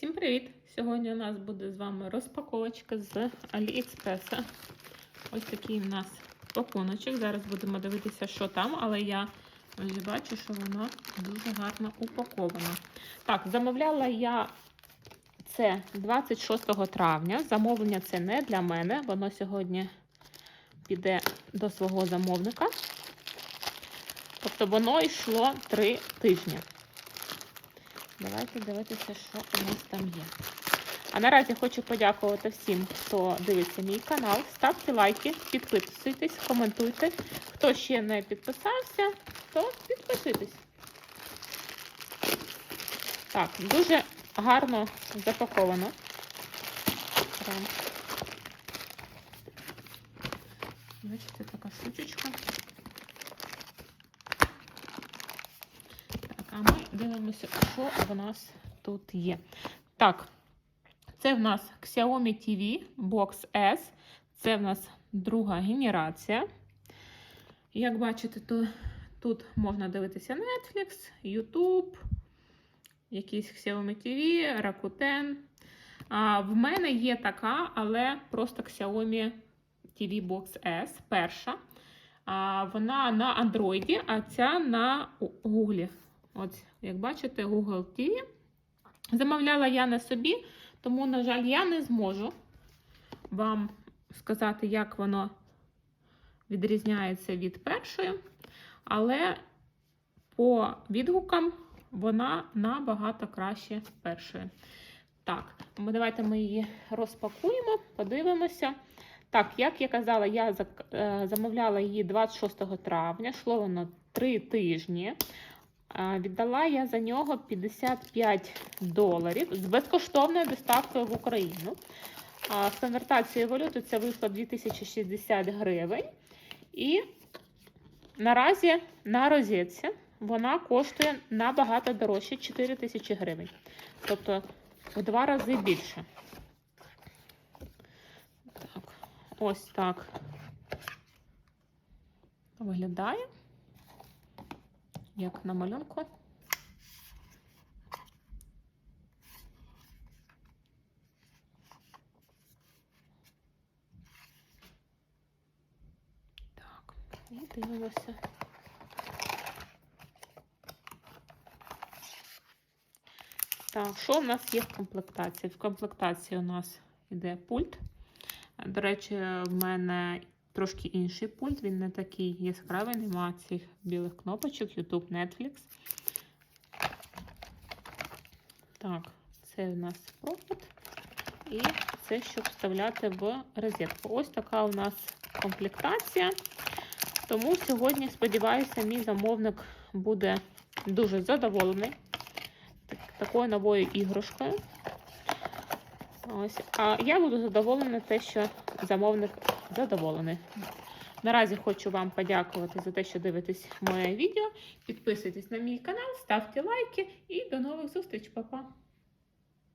Всім привіт! Сьогодні у нас буде з вами розпаковочка з Аліекспреса. Ось такий у нас пакуночок. Зараз будемо дивитися, що там, але я вже бачу, що воно дуже гарно упаковано. Так, замовляла я це 26 травня. Замовлення це не для мене, воно сьогодні піде до свого замовника. Тобто воно йшло 3 тижні. Давайте дивитися, що у нас там є. А наразі хочу подякувати всім, хто дивиться мій канал. Ставте лайки, підписуйтесь, коментуйте. Хто ще не підписався, то підписуйтесь. Так, дуже гарно запаковано. Бачите, така штучечка. Так, а ми дивимося, що в нас тут є. Так, це в нас Xiaomi TV Box S. Це в нас друга генерація. Як бачите, то тут можна дивитися Netflix, YouTube, якийсь Xiaomi TV, Rakuten. А, в мене є така, але просто Xiaomi TV Box S перша. А, вона на Android, а ця на Google. От, як бачите, Google TV. Замовляла я на собі, тому, на жаль, я не зможу вам сказати, як воно відрізняється від першої. Але по відгукам вона набагато краще першої. Так, давайте ми її розпакуємо, подивимося. Так, як я казала, я замовляла її 26 травня, йшло воно 3 тижні. Віддала я за нього 55 доларів з безкоштовною доставкою в Україну. З конвертацією валюти це вийшло 2060 гривень. І наразі на розетці вона коштує набагато дорожче 4 тисячі гривень. Тобто в два рази більше. Так, ось так виглядає як на малюнку. Так, і дивимося. Так, що в нас є в комплектації? В комплектації у нас йде пульт. До речі, в мене трошки інший пульт, він не такий яскравий, немає цих білих кнопочок, YouTube, Netflix. Так, це у нас провод. І це, щоб вставляти в розетку. Ось така у нас комплектація. Тому сьогодні, сподіваюся, мій замовник буде дуже задоволений такою новою іграшкою. Ось. А я буду задоволена те, що замовник задоволений. Наразі хочу вам подякувати за те, що дивитесь моє відео. Підписуйтесь на мій канал, ставте лайки і до нових зустріч, Па-па!